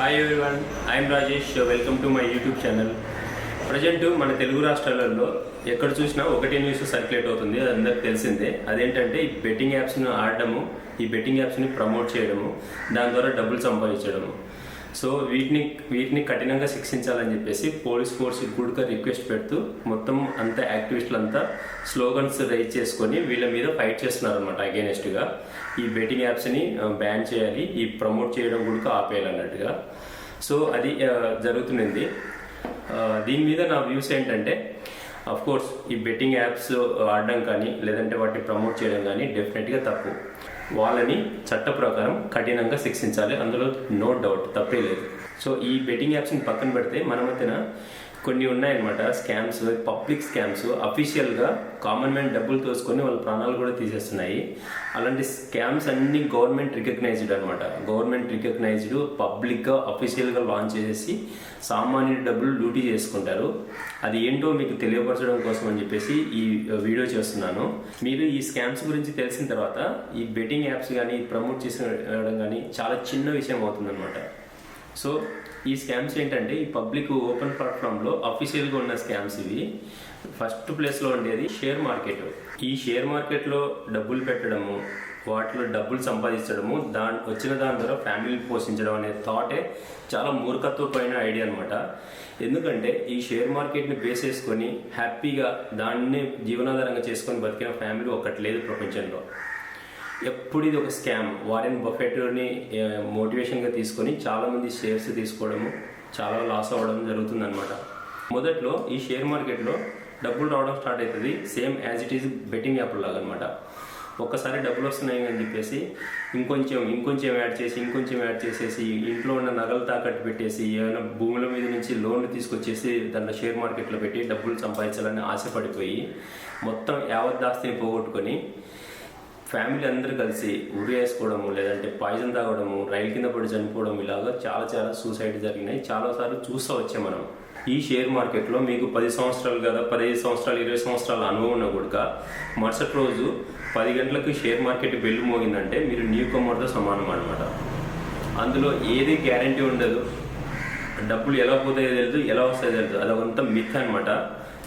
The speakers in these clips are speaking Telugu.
Hi one I'm Rajesh welcome to my YouTube channel present మన తెలుగు రాష్ట్రాలలో ఎక్కడ చూసినా ఒకటే న్యూస్ సర్క్యులేట్ అవుతుంది అది అందరికి తెలిసిందే. అదేంటంటే ఈ బెట్టింగ్ యాప్స్ను ఆడడము ఈ బెట్టింగ్ యాప్స్ని ప్రమోట్ చేయడము దాని ద్వారా డబ్బులు సంపాదించడము. సో వీటిని వీటిని కఠినంగా శిక్షించాలని చెప్పేసి పోలీస్ ఫోర్స్ కూడా రిక్వెస్ట్ పెడుతూ మొత్తం అంతా యాక్టివిస్టులంతా స్లోగన్స్ రైజ్ చేసుకొని వీళ్ళ మీద ఫైట్ చేస్తున్నారు అనమాట అగేనెస్ట్గా. ఈ బెట్టింగ్ యాప్స్ని బ్యాన్ చేయాలి ఈ ప్రమోట్ చేయడం కూడా ఆపేయాలన్నట్టుగా. సో అది జరుగుతుంది జరుగుతున్నది దీని మీద నా వ్యూస్ ఏంటంటే కోర్స్ ఈ బెట్టింగ్ యాప్స్ ఆడడం కానీ లేదంటే వాటిని ప్రమోట్ చేయడం కానీ డెఫినెట్గా తప్పు. వాళ్ళని చట్ట ప్రకారం కఠినంగా శిక్షించాలి. అందులో నో డౌట్ తప్పే లేదు. సో ఈ బెట్టింగ్ యాప్స్ని పక్కన పెడితే మన మధ్యన కొన్ని ఉన్నాయన్నమాట స్కామ్స్ పబ్లిక్ స్కామ్స్ అఫీషియల్గా కామన్ మ్యాన్ డబ్బులు తోసుకొని వాళ్ళ ప్రాణాలు కూడా తీసేస్తున్నాయి. అలాంటి స్కామ్స్ అన్ని గవర్నమెంట్ రికగ్నైజ్డ్ అనమాట గవర్నమెంట్ రికగ్నైజ్డ్ పబ్లిక్గా అఫీషియల్గా లాంచ్ చేసేసి సామాన్యుడి డబ్బులు డ్యూటీ చేసుకుంటారు. అది ఏంటో మీకు తెలియపరచడం కోసం అని చెప్పేసి ఈ వీడియో చేస్తున్నాను. మీరు ఈ స్కామ్స్ గురించి తెలిసిన తర్వాత ఈ బెట్టింగ్ యాప్స్ కానీ ప్రమోట్ చేసిన కానీ చాలా చిన్న విషయం అవుతుందన్నమాట. సో ఈ స్కామ్స్ ఏంటంటే ఈ పబ్లిక్ ఓపెన్ ప్లాట్ఫామ్లో అఫీషియల్గా ఉన్న స్కామ్స్ ఇవి. ఫస్ట్ ప్లేస్లో ఉండేది షేర్ మార్కెట్. ఈ షేర్ మార్కెట్లో డబ్బులు పెట్టడము వాటిలో డబ్బులు సంపాదించడము దాని వచ్చిన దాని ద్వారా ఫ్యామిలీ పోషించడం అనే థాటే చాలా మూర్ఖత్వపైన ఐడియా అనమాట ఎందుకంటే ఈ షేర్ మార్కెట్ని బేస్ చేసుకొని హ్యాపీగా దాన్ని జీవనాధారంగా చేసుకొని బతికిన ఫ్యామిలీ ఒకటి లేదు ప్రపంచంలో. ఎప్పుడు ఇది ఒక స్కామ్. వారెన్ బఫెట్ని మోటివేషన్గా తీసుకొని చాలామంది షేర్స్ తీసుకోవడము చాలా లాస్ అవ్వడం జరుగుతుందన్నమాట. మొదట్లో ఈ షేర్ మార్కెట్లో డబ్బులు రావడం స్టార్ట్ అవుతుంది same as it is betting app లాగా అనమాట ఒక్కసారి డబ్బులు వస్తున్నాయి అని చెప్పేసి ఇంకొంచెం ఇంకొంచెం యాడ్ చేసి ఇంకొంచెం యాడ్ చేసేసి ఇంట్లో ఉన్న నగలు తాకట్టు పెట్టేసి ఏమైనా భూముల మీద నుంచి లోన్లు తీసుకొచ్చేసి దాంట్లో షేర్ మార్కెట్లో పెట్టి డబ్బులు సంపాదించాలని ఆశపడిపోయి మొత్తం యావత్ దాస్తిని పోగొట్టుకొని ఫ్యామిలీ అందరూ కలిసి ఉరి వేసుకోవడము లేదంటే పాయిజన్ తాగడము రైలు కింద పడి చనిపోవడం ఇలాగా చాలా చాలా సూసైడ్ జరిగినాయి. చాలాసార్లు చూస్తూ వచ్చాం మనం. ఈ షేర్ మార్కెట్లో మీకు పది సంవత్సరాలు కదా పదిహేను సంవత్సరాలు ఇరవై సంవత్సరాల అనుభవం ఉన్న కూడా మరుసటి రోజు పది గంటలకు షేర్ మార్కెట్ బెల్లు మోగిందంటే మీరు న్యూ కమర్తో సమానం అనమాట అందులో ఏది గ్యారంటీ ఉండదు. డబ్బులు ఎలా పోతాయో తెలియదు ఎలా వస్తాయో తెలియదు అదంతా మిత్ అనమాట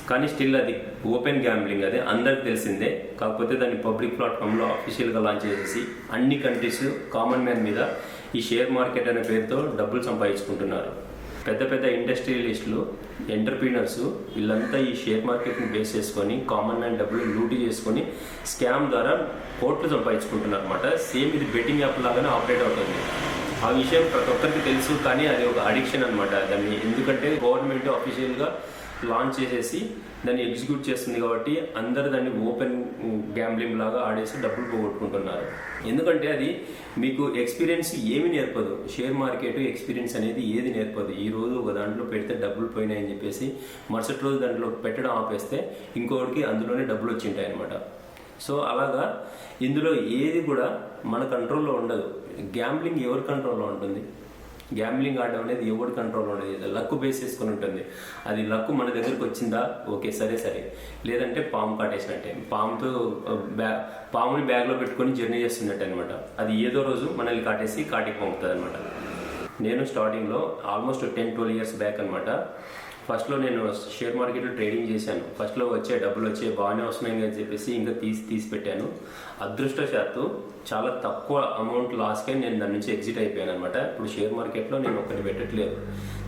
కానీ స్టిల్ అది ఓపెన్ గ్యాంబ్లింగ్ అది అందరికి తెలిసిందే. కాకపోతే దాన్ని పబ్లిక్ ప్లాట్ఫామ్లో అఫీషియల్గా లాంచ్ చేసేసి అన్ని కంట్రీస్ కామన్ మ్యాన్ మీద ఈ షేర్ మార్కెట్ అనే పేరుతో డబ్బులు సంపాదించుకుంటున్నారు. పెద్ద పెద్ద ఇండస్ట్రియలిస్టులు ఎంటర్ప్రీనర్స్ వీళ్ళంతా ఈ షేర్ మార్కెట్ని బేస్ చేసుకొని కామన్ మ్యాన్ డబ్బులు లూటీ చేసుకొని స్కామ్ ద్వారా కోట్లు సంపాదించుకుంటున్నారు అనమాట సేమ్ ఇది బెట్టింగ్ యాప్ లాగానే ఆపరేట్ అవుతుంది. ఆ విషయం ప్రతి ఒక్కరికి తెలుసు కానీ అది ఒక అడిక్షన్ అనమాట దాన్ని ఎందుకంటే గవర్నమెంట్ అఫీషియల్గా లాంచ్ చేసేసి దాన్ని ఎగ్జిక్యూట్ చేస్తుంది కాబట్టి అందరు దాన్ని ఓపెన్ గ్యాంబ్లింగ్ లాగా ఆడేసి డబ్బులు పోగొట్టుకుంటున్నారు. ఎందుకంటే అది మీకు ఎక్స్పీరియన్స్ ఏమి నేర్పదు. షేర్ మార్కెట్ ఎక్స్పీరియన్స్ అనేది ఏది నేర్పదు. ఈ రోజు ఒక దాంట్లో పెడితే డబ్బులు పోయినాయని చెప్పేసి మరుసటి రోజు దాంట్లో పెట్టడం ఆపేస్తే ఇంకొకటికి అందులోనే డబ్బులు వచ్చింటాయి అనమాట సో అలాగా ఇందులో ఏది కూడా మన కంట్రోల్లో ఉండదు. గ్యాంబ్లింగ్ ఎవరి కంట్రోల్లో ఉంటుంది? గ్యాంబ్లింగ్ ఆడడం అనేది ఎవరి కంట్రోల్ ఉండదు. లక్ బేస్ చేసుకుని ఉంటుంది. అది లక్ మన దగ్గరకు వచ్చిందా? ఓకే సరే సరే. లేదంటే పాము కాటేసినట్టే. పాముతో బ్యా పాముని బ్యాగ్లో పెట్టుకొని జర్నీ చేస్తున్నట్టు అనమాట అది ఏదో రోజు మనల్ని కాటేసి కాటికి పంపుతుంది అనమాట నేను స్టార్టింగ్లో almost ten twelve years back అనమాట ఫస్ట్లో నేను షేర్ మార్కెట్లో ట్రేడింగ్ చేశాను. ఫస్ట్లో వచ్చే డబ్బులు వచ్చే బాగానే వస్తున్నాయి అని చెప్పేసి ఇంకా తీసి తీసి పెట్టాను. అదృష్టశాత్తు చాలా తక్కువ అమౌంట్ లాస్కే నేను దాని నుంచి ఎగ్జిట్ అయిపోయాను అనమాట ఇప్పుడు షేర్ మార్కెట్లో నేను ఒక్కటి పెట్టట్లేదు.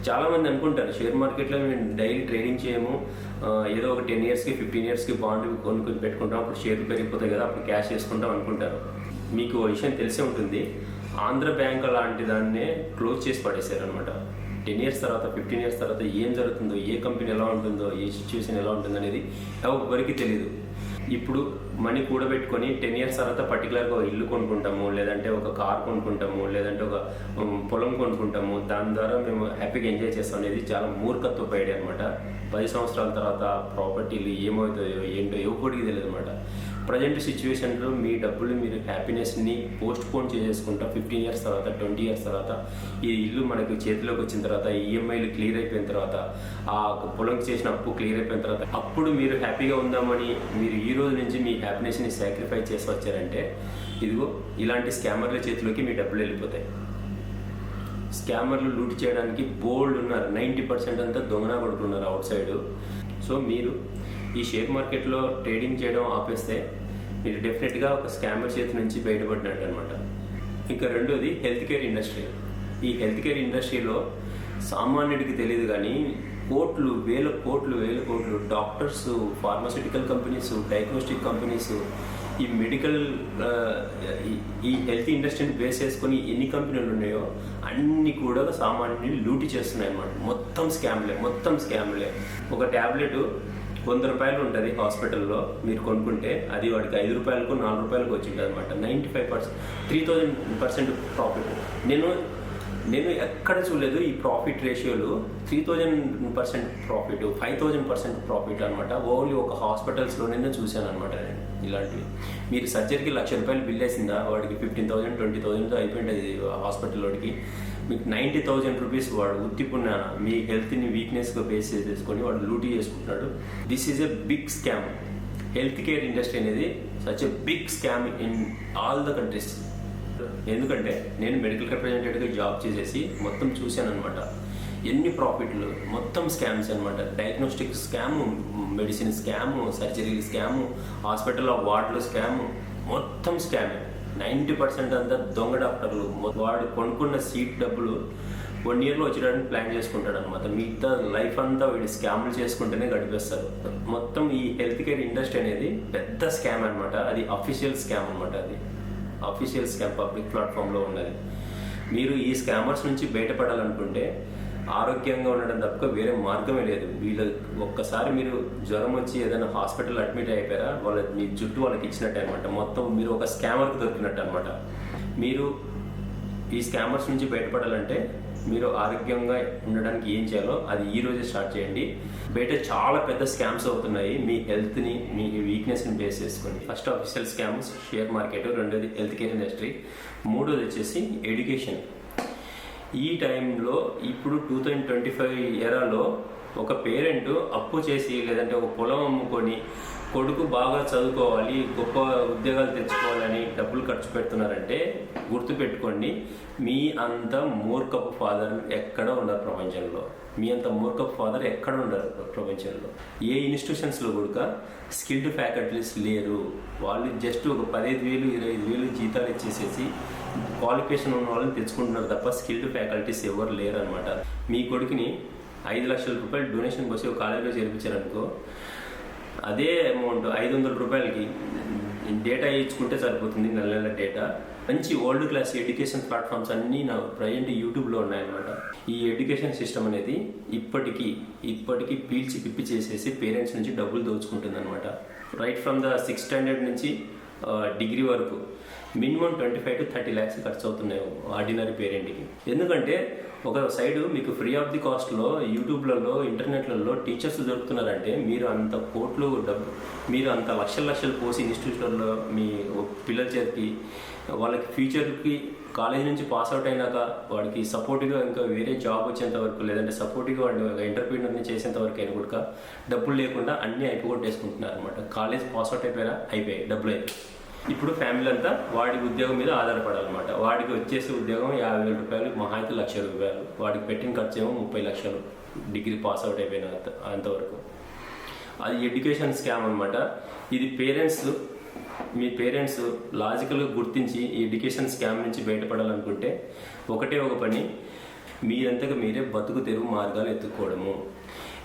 చాలామంది అనుకుంటారు షేర్ మార్కెట్లో మేము డైలీ ట్రేడింగ్ చేయము. ఏదో ఒక టెన్ ఇయర్స్కి ఫిఫ్టీన్ ఇయర్స్కి బాండ్ కొనుక్కొని పెట్టుకుంటాం. అప్పుడు షేర్లు పెరిగిపోతాయి కదా అప్పుడు క్యాష్ చేసుకుంటాం అనుకుంటారు. మీకు ఓ విషయం తెలిసే ఉంటుంది. ఆంధ్ర బ్యాంక్ లాంటి దాన్నే క్లోజ్ చేసి పడేశారు అనమాట టెన్ ఇయర్స్ తర్వాత ఫిఫ్టీన్ ఇయర్స్ తర్వాత ఏం జరుగుతుందో ఏ కంపెనీ ఎలా ఉంటుందో ఏ సిచ్యువేషన్ ఎలా ఉంటుందో అనేది ఎవరికి తెలియదు ఇప్పుడు మనీ కూడబెట్టుకొని టెన్ ఇయర్స్ తర్వాత పర్టికులర్గా ఇల్లు కొనుక్కుంటాము లేదంటే ఒక కార్ కొనుక్కుంటాము లేదంటే ఒక పొలం కొనుక్కుంటాము దాని ద్వారా మేము హ్యాపీగా ఎంజాయ్ చేస్తాం అనేది చాలా మూర్ఖత్వపు ఐడియా అనమాట పది సంవత్సరాల తర్వాత ప్రాపర్టీలు ఏమవుతాయో ఏంటో ఎవరికి తెలియదు అనమాట ప్రజెంట్ సిచ్యువేషన్లో మీ డబ్బులు మీరు హ్యాపీనెస్ని పోస్ట్ పోన్ చేసేసుకుంటా ఫిఫ్టీన్ ఇయర్స్ తర్వాత ట్వంటీ ఇయర్స్ తర్వాత ఈ ఇల్లు మనకు చేతిలోకి వచ్చిన తర్వాత ఈఎంఐలు క్లియర్ అయిపోయిన తర్వాత ఆ పొలంకి చేసిన అప్పు క్లియర్ అయిపోయిన తర్వాత అప్పుడు మీరు హ్యాపీగా ఉందామని మీరు ఈ రోజు నుంచి మీ హ్యాపీనెస్ని సాక్రిఫైస్ చేసి వచ్చారంటే ఇదిగో ఇలాంటి స్కామర్ల చేతిలోకి మీ డబ్బులు వెళ్ళిపోతాయి. స్కామర్లు లూట్ చేయడానికి బోల్డ్ ఉన్నారు. నైంటీ పర్సెంట్ అంతా దొంగన కొడుకున్నారు అవుట్ సైడ్. సో మీరు ఈ షేర్ మార్కెట్లో ట్రేడింగ్ చేయడం ఆపేస్తే మీరు డెఫినెట్గా ఒక స్కామర్ చేతి నుంచి బయటపడినట్టు అనమాట ఇంకా రెండోది హెల్త్ కేర్ ఇండస్ట్రీ. ఈ హెల్త్ కేర్ ఇండస్ట్రీలో సామాన్యుడికి తెలియదు కానీ కోట్లు వేల కోట్లు వేల కోట్లు doctors pharmaceutical companies diagnostic companies ఈ మెడికల్ ఈ- ఈ హెల్త్ ఇండస్ట్రీని బేస్ చేసుకొని ఎన్ని కంపెనీలు ఉన్నాయో అన్ని కూడా సామాన్యుని లూటి చేస్తున్నాయి అన్నమాట మొత్తం స్కామ్లే మొత్తం స్కామ్లే. ఒక ట్యాబ్లెట్ వంద రూపాయలు ఉంటుంది హాస్పిటల్లో మీరు కొనుక్కుంటే అది వాడికి ఐదు రూపాయలకు నాలుగు రూపాయలకు వచ్చింది అనమాట ninety five percent three thousand percent profit. నేను నేను ఎక్కడ చూడలేదు ఈ profit రేషియోలు. Three thousand percent profit five thousand percent profit అనమాట ఓన్లీ ఒక హాస్పిటల్స్లోనే చూశాను అనమాట నేను ఇలాంటివి. మీరు సర్జరీకి లక్ష రూపాయలు బిల్ వేసిందా? వాడికి ఫిఫ్టీన్ థౌసండ్ ట్వంటీ థౌసండ్తో అయిపోయింది హాస్పిటల్ వాడికి. మీకు నైంటీ థౌజండ్ రూపీస్ వాడు ఉత్తిపున్న మీ హెల్త్ని వీక్నెస్గా బేస్ చేసుకొని వాడు లూటీ చేసుకుంటున్నాడు. This is a big scam health care industry అనేది such a big scam in all the countries ఎందుకంటే నేను మెడికల్ రిప్రజెంటేటివ్గా జాబ్ చేసేసి మొత్తం చూశాను అనమాట ఎన్ని ప్రాఫిట్లు మొత్తం స్కామ్స్ అనమాట diagnostic scam medicine scam surgery scam హాస్పిటల్లో వార్డులో స్కాము మొత్తం స్కామ్ నైంటీ పర్సెంట్ అంతా దొంగ డాక్టర్లు. వాడు కొనుక్కున్న సీట్ డబ్బులు వన్ ఇయర్లో వచ్చేటానికి ప్లాన్ చేసుకుంటాడు అనమాట మిగతా లైఫ్ అంతా వీడు స్కామ్లు చేసుకుంటేనే గడిపేస్తారు. మొత్తం ఈ హెల్త్ కేర్ ఇండస్ట్రీ అనేది పెద్ద స్కామ్ అనమాట అది అఫీషియల్ స్కామ్ అనమాట అది. అఫీషియల్ స్కామ్ పబ్లిక్ ప్లాట్ఫామ్లో ఉన్నది. మీరు ఈ స్కామర్స్ నుంచి బయటపడాలనుకుంటే ఆరోగ్యంగా ఉండడం తప్ప వేరే మార్గమే లేదు. వీళ్ళ ఒక్కసారి మీరు జ్వరం వచ్చి ఏదైనా హాస్పిటల్ అడ్మిట్ అయిపోయారా? వాళ్ళ మీ జుట్టు వాళ్ళకి ఇచ్చినట్టు అనమాట మొత్తం మీరు ఒక స్కామర్కి దొరికినట్టు అనమాట మీరు ఈ స్కామర్స్ నుంచి బయటపడాలంటే మీరు ఆరోగ్యంగా ఉండడానికి ఏం చేయాలో అది ఈ రోజే స్టార్ట్ చేయండి. బయట చాలా పెద్ద స్కామ్స్ అవుతున్నాయి. మీ హెల్త్ని మీ వీక్నెస్ని బేస్ చేసుకోండి first official scams share market రెండోది హెల్త్ కేర్ ఇండస్ట్రీ మూడోది వచ్చేసి ఎడ్యుకేషన్. ఈ టైంలో ఇప్పుడు టూ థౌజండ్ ట్వంటీ ఫైవ్ ఎరాలో ఒక పేరెంట్ అప్పు చేసి లేదంటే ఒక పొలం అమ్ముకొని కొడుకు బాగా చదువుకోవాలి గొప్ప ఉద్యోగాలు తెచ్చుకోవాలని డబ్బులు ఖర్చు పెడుతున్నారంటే గుర్తుపెట్టుకోండి మీ అంత మూర్ఖపు ఫాదర్ ఎక్కడ ఉండరు. ప్రపంచంలో. మీ అంత మూర్ఖపు ఫాదర్ ఎక్కడ ఉండరు ప్రపంచంలో. ఏ ఇన్స్టిట్యూషన్స్లో కూడా స్కిల్డ్ ఫ్యాకల్టీస్ లేరు. వాళ్ళు జస్ట్ ఒక పదిహేను వేలు ఇరవై ఐదు వేలు జీతాలు ఇచ్చేసేసి క్వాలిఫికేషన్ ఉన్న వాళ్ళని తెచ్చుకుంటున్నారు తప్ప స్కిల్డ్ ఫ్యాకల్టీస్ ఎవరు లేరు అనమాట మీ కొడుకుని ఐదు లక్షల రూపాయలు డొనేషన్ పోసి ఒక కాలేజీలో చేర్పించారనుకో అదే అమౌంట్ ఐదు వందల రూపాయలకి డేటా ఇచ్చుకుంటే సరిపోతుంది నెల నెల డేటా మంచి ఓల్డ్ క్లాస్ ఎడ్యుకేషన్ ప్లాట్ఫామ్స్ అన్నీ నా ప్రజెంట్ యూట్యూబ్లో ఉన్నాయన్నమాట. ఈ ఎడ్యుకేషన్ సిస్టమ్ అనేది ఇప్పటికీ ఇప్పటికీ పీల్చి పిప్పి చేసేసి పేరెంట్స్ నుంచి డబ్బులు దోచుకుంటుంది అనమాట right from the six standard నుంచి డిగ్రీ వరకు minimum twenty five to thirty lakhs ఖర్చు అవుతున్నాయి ఆర్డినరీ పేరెంట్కి. ఎందుకంటే ఒక సైడ్ మీకు ఫ్రీ ఆఫ్ ది కాస్ట్లో యూట్యూబ్లలో ఇంటర్నెట్లలో టీచర్స్ దొరుకుతున్నారంటే మీరు అంత కోట్లు డబ్బు మీరు అంత లక్షల లక్షలు పోసి ఇన్స్టిట్యూట్లలో మీ పిల్లల చేతికి వాళ్ళకి ఫ్యూచర్కి కాలేజ్ నుంచి పాస్ అవుట్ అయినాక వాడికి సపోర్టివ్గా ఇంకా వేరే జాబ్ వచ్చేంత వరకు లేదంటే సపోర్టివ్గా వాడు ఇంటర్ప్రీనర్ని చేసేంత వరకు అయినా కూడా డబ్బులు లేకుండా అన్నీ అయిపోగొట్టేసుకుంటున్నారు అనమాట కాలేజ్ పాస్ అవుట్ అయిపోయారా? అయిపోయాయి. డబ్బులు అయిపోయాయి. ఇప్పుడు ఫ్యామిలీ అంతా వాడి ఉద్యోగం మీద ఆధారపడాలన్నమాట. వాడికి వచ్చేసే ఉద్యోగం యాభై వేల రూపాయలు మహా అయితే లక్ష రూపాయలు. వాడికి పెట్టిన ఖర్చు ఏమో ముప్పై లక్షలు డిగ్రీ పాస్ అవుట్ అయిపోయిన అంతవరకు. అది ఎడ్యుకేషన్ స్కామ్ అనమాట ఇది పేరెంట్స్ మీ పేరెంట్స్ లాజికల్గా గుర్తించి ఈ ఎడ్యుకేషన్ స్కామ్ నుంచి బయటపడాలనుకుంటే ఒకటే ఒక పని మీరంతగా మీరే బతుకు తెరువు మార్గాలు ఎత్తుక్కోవడము.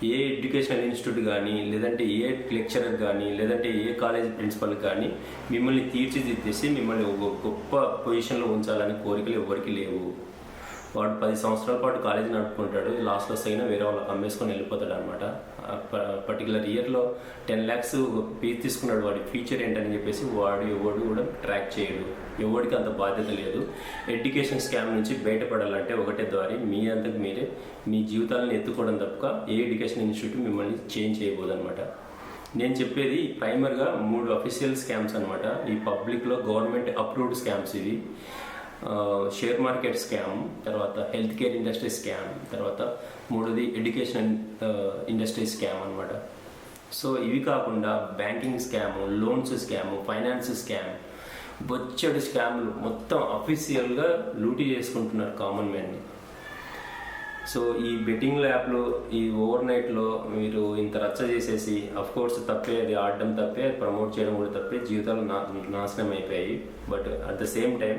ఏ ఎడ్యుకేషనల్ ఇన్స్టిట్యూట్ కానీ లేదంటే ఏ లెక్చరర్ కానీ లేదంటే ఏ కాలేజ్ ప్రిన్సిపల్ కానీ మిమ్మల్ని తీర్చిదిద్దేసి మిమ్మల్ని ఒక గొప్ప పొజిషన్లో ఉంచాలనే కోరికలు ఎవరికి లేవు. వాడు పది సంవత్సరాల పాటు కాలేజీ నడుపుకుంటాడు. లాస్ట్లో అయినా వేరే వాళ్ళకి అమ్మేసుకొని వెళ్ళిపోతాడు అనమాట పర్టికులర్ ఇయర్లో టెన్ ల్యాక్స్ ఫీజు తీసుకున్నాడు వాడి. ఫ్యూచర్ ఏంటని చెప్పేసి వాడు ఎవడు కూడా ట్రాక్ చేయడు. ఎవడికి అంత బాధ్యత లేదు. ఎడ్యుకేషన్ స్కామ్ నుంచి బయటపడాలంటే ఒకటే దారి. మీ అంతకు మీరే మీ జీవితాలను ఎత్తుకోవడం తప్ప ఏ ఎడ్యుకేషన్ ఇన్స్టిట్యూట్ మిమ్మల్ని చేంజ్ చేయబోదు అనమాట నేను చెప్పేది ప్రైమర్గా మూడు అఫీషియల్ స్కామ్స్ అనమాట ఈ పబ్లిక్లో గవర్నమెంట్ అప్రూవ్డ్ స్కామ్స్ ఇవి. షేర్ మార్కెట్ స్కామ్ తర్వాత హెల్త్ కేర్ ఇండస్ట్రీ స్కామ్ తర్వాత మూడోది ఎడ్యుకేషన్ ఇండస్ట్రీ స్కామ్ అనమాట సో ఇవి కాకుండా banking scam loans scam finance scam బొచ్చడి స్కామ్లు మొత్తం అఫీషియల్గా లూటీ చేసుకుంటున్నారు కామన్ మ్యాన్ని సో ఈ బెట్టింగ్ యాప్లు ఈ ఓవర్ నైట్లో మీరు ఇంత రచ్చ చేసేసి అఫ్ కోర్స్ తప్పే అది ఆడడం తప్పే ప్రమోట్ చేయడం కూడా తప్పే జీవితాలు నా నాశనం అయిపోయాయి. But at the same time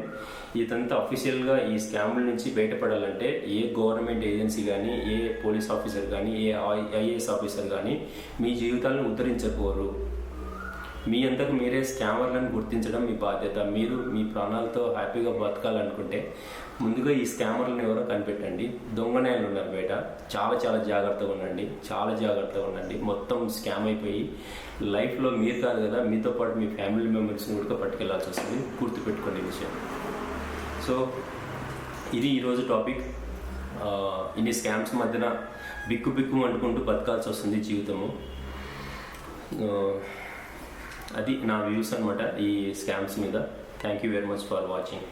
ఇదంతా అఫీషియల్గా ఈ స్కామ్ల నుంచి బయటపడాలంటే ఏ గవర్నమెంట్ ఏజెన్సీ కానీ ఏ పోలీస్ ఆఫీసర్ కానీ ఏ ఐఏఎస్ ఆఫీసర్ కానీ మీ జీవితాలను ఉద్ధరించకూరు మీ అంతకు మీరే స్కామర్లను గుర్తించడం మీ బాధ్యత. మీరు మీ ప్రాణాలతో హ్యాపీగా బతకాలనుకుంటే ముందుగా ఈ స్కామర్లను ఎవరో కనిపెట్టండి. దొంగనాయాలు ఉన్నారు బయట. చాలా చాలా జాగ్రత్తగా ఉండండి. చాలా జాగ్రత్తగా ఉండండి. మొత్తం స్కామ్ అయిపోయి లైఫ్లో మీరు కాదు కదా మీతో పాటు మీ ఫ్యామిలీ మెంబర్స్ని కూడా పట్టుకెళ్ళాల్సి వస్తుంది. గుర్తుపెట్టుకోండి విషయం. సో ఇది ఈరోజు టాపిక్. ఇన్ని స్కామ్స్ మధ్యన బిక్కు బిక్కు అంటుకుంటూ బతకాల్సి వస్తుంది జీవితము. అది నా వ్యూస్ అనమాట ఈ స్కామ్స్ మీద. Thank you very much for watching